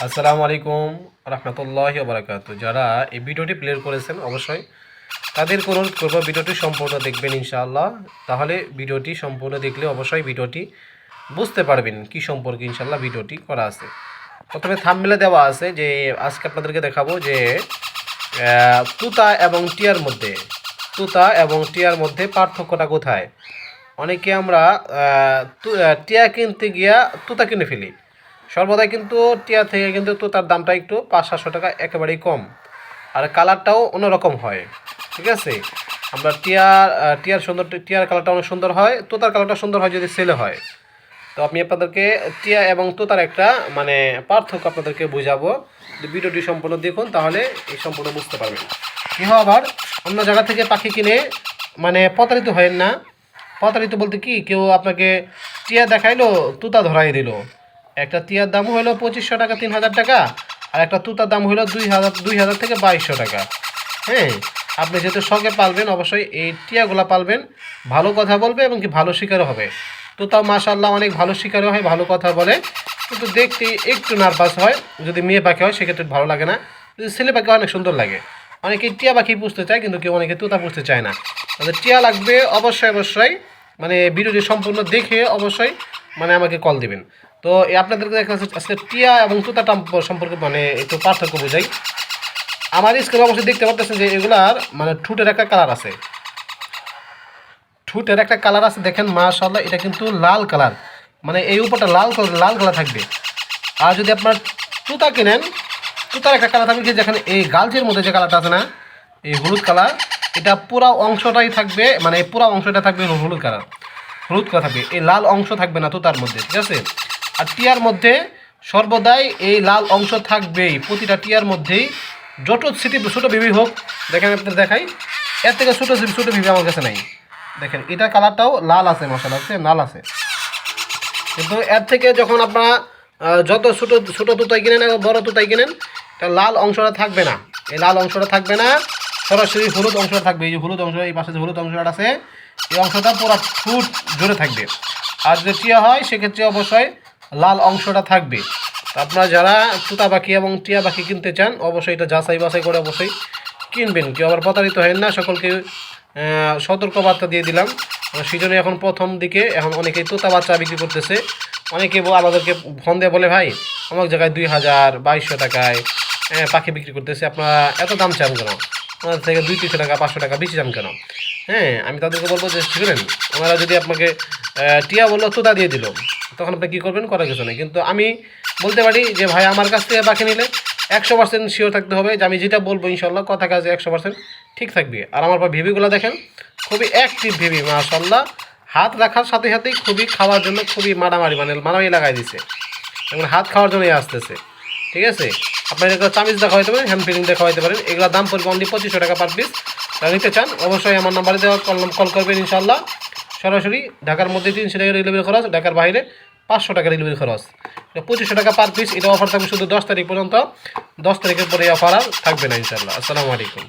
আসসালামু আলাইকুম রহমতুল্লাহ বারাকাতু যারা এই ভিডিওটি প্লে করেছেন, অবশ্যই তাদের অনুরোধ করব ভিডিওটি সম্পূর্ণ দেখবেন ইনশাআল্লাহ। তাহলে ভিডিওটি সম্পূর্ণ দেখলে অবশ্যই ভিডিওটি বুঝতে পারবেন কি সম্পর্কে ইনশাআল্লাহ ভিডিওটি করা আছে। প্রথমে থামমেলে দেওয়া আছে যে, আজকে আপনাদেরকে দেখাবো যে তুতা এবং টিয়ার মধ্যে, তুতা এবং টিয়ার মধ্যে পার্থক্যটা কোথায়? অনেকে আমরা টিয়া কিনতে গিয়া তুতা কিনে ফেলি। সর্বদাই কিন্তু টিয়া থেকে কিন্তু তুতার দামটা একটু পাঁচ সাতশো টাকা একেবারেই কম। আর কালারটাও অন্যরকম হয়, ঠিক আছে? আমরা টিয়ার টিয়ার সুন্দর, টিয়ার কালারটা অনেক সুন্দর হয়, তোতার কালারটা সুন্দর হয় যদি সেলে হয়। তো আমি আপনাদেরকে টিয়া এবং তোতার একটা মানে পার্থক্য আপনাদেরকে বুঝাবো। ভিডিওটি সম্পূর্ণ দেখুন, তাহলে এই সম্পূর্ণ বুঝতে পারবেন। কী হয় আবার, অন্য জায়গা থেকে পাখি কিনে মানে প্রতারিত হয় না। প্রতারিত বলতে কি, কেউ আপনাকে টিয়া দেখাইলো, তুতা ধরাই দিল। একটা টিয়ার দাম হলো পঁচিশশো টাকা, তিন হাজার টাকা, আর একটা তুতার দাম হলো দুই হাজার দুই হাজার থেকে বাইশশো টাকা। হ্যাঁ আপনি যেহেতু শখে পালবেন, অবশ্যই এই টিয়াগুলা পালবেন, ভালো কথা বলবে এবং কি ভালো শিকারও হবে। তো তাও মাশাল্লাহ অনেক ভালো শিকারও হয়, ভালো কথা বলে। কিন্তু দেখতে একটু নার্ভাস হয়, যদি মেয়ে পাখি হয়, সেক্ষেত্রে ভালো লাগে না। যদি ছেলে পাখি অনেক সুন্দর লাগে। অনেকে টিয়া পাখি পুষতে চায়, কিন্তু কেউ অনেকে তোতা পুষতে চায় না। তাদের টিয়া লাগবে অবশ্যই অবশ্যই। মানে ভিডিওটি সম্পূর্ণ দেখে অবশ্যই মানে আমাকে কল দিবেন। তো আপনাদেরকে দেখা যাচ্ছে আজকে টিয়া এবং তোতাটা সম্পর্কে মানে একটু পার্থক্য বোঝাই। আমার স্ক্রিনে অবশ্যই দেখতে পাচ্ছেন যে এগুলার মানে ঠুটের একটা কালার আছে। ঠুটের একটা কালার আছে, দেখেন মাশাল্লাহ এটা কিন্তু লাল কালার মানে এই উপরটা লাল কালার লাল কালার থাকবে। আর যদি আপনার তুতা কিনেন তুতার একটা কালার থাকবে যেখানে এই গালচের মধ্যে যে কালারটা আছে না, এই হলুদ কালার এটা পুরো অংশটাই থাকবে মানে পুরো অংশটা থাকবে হলো হলুদ কালার হলুদ কালার থাকবে। এই লাল অংশ থাকবে না তুতার মধ্যে, ঠিক আছে? আর টিয়ার মধ্যে সর্বদাই এই লাল অংশ থাকবেই। প্রতিটা টিয়ার মধ্যেই যত সিটি ছোটো বেবি হোক, দেখেন আপনাদের দেখাই, এর থেকে ছোটো ছোটো বেবি আমার কাছে নাই। দেখেন এটা কালারটাও লাল আছে মশলা আছে, লাল আছে। কিন্তু এর থেকে যখন আপনারা যত ছোটো ছোটো তুতাই কিনেন বড় তুতাই কিনেন তা লাল অংশটা থাকবে না। এই লাল অংশটা থাকবে না। সরাসরি হলুদ অংশটা থাকবে, এই যে হলুদ অংশ, এই পাশে যে হলুদ অংশটা আছে, এই অংশটা পুরো ফুট জুড়ে থাকবে। আর যদি টিয়া হয়, সেক্ষেত্রে অবশ্যই লাল অংশটা থাকবে। আপনারা যারা তুতা পাখি এবং টিয়া পাখি কিনতে চান, অবশ্যই এটা যাচাই বাছাই করে অবশ্যই কিনবেন। কেউ আবার প্রতারিত হয় না, সকলকে সতর্কবার্তা দিয়ে দিলাম। সিজনে এখন প্রথম দিকে, এখন অনেকেই তোতা বাচ্চা বিক্রি করতেছে। অনেকে আমাদেরকে ফোন দিয়ে বলে, ভাই, আমার জায়গায় দুই হাজার বাইশশো টাকায় পাখি বিক্রি করতেছে, আপনারা এত দাম চান কেন? থেকে দুই তিনশো টাকা, পাঁচশো টাকা বেশি চান কেন? হ্যাঁ আমি তাদেরকে বলব যে শিখলেন ওনারা যদি আপনাকে টিয়া বলল, তোতা দিয়ে দিল, তখন আপনি কী করবেন? করার কিছু নেই। কিন্তু আমি বলতে পারি যে, ভাই, আমার কাছ থেকে বাকি নিলে একশো পার্সেন্ট শিওর থাকতে হবে যে, আমি যেটা বলব, ইনশাল্লাহ, কথা কাজে একশো পার্সেন্ট ঠিক থাকবে। আর আমার পর ভেবিগুলো দেখেন, খুবই অ্যাক্টিভ ভেবি মাশাল্লাহ। হাত রাখার সাথে সাথেই খুবই খাওয়ার জন্য খুবই মারামারি মানে মারামারি লাগাই দিছে। এবং হাত খাওয়ার জন্যই আসতেছে। ঠিক আছে? আপনার এগুলো চামিজ দেখা হইতে পারেন হ্যান্ড দেখা হইতে পারেন এগুলো দাম পড়বে অনলি পঁচিশশো টাকা পার পিস নিতে চান, অবশ্যই আমার নাম্বারে দেওয়া কল কল করবেন ইনশাল্লাহ সরাসরি ঢাকার মধ্যে তিনশো টাকা ডেলিভারি খরচ, ঢাকার বাইরে পাঁচশো টাকা ডেলিভারি খরচ। পঁচিশশো টাকা পার পিস এটা অফার থাকবে শুধু দশ তারিখ পর্যন্ত। দশ তারিখের পরে অফার আর থাকবে না ইনশাল্লাহ আসসালামু আলাইকুম।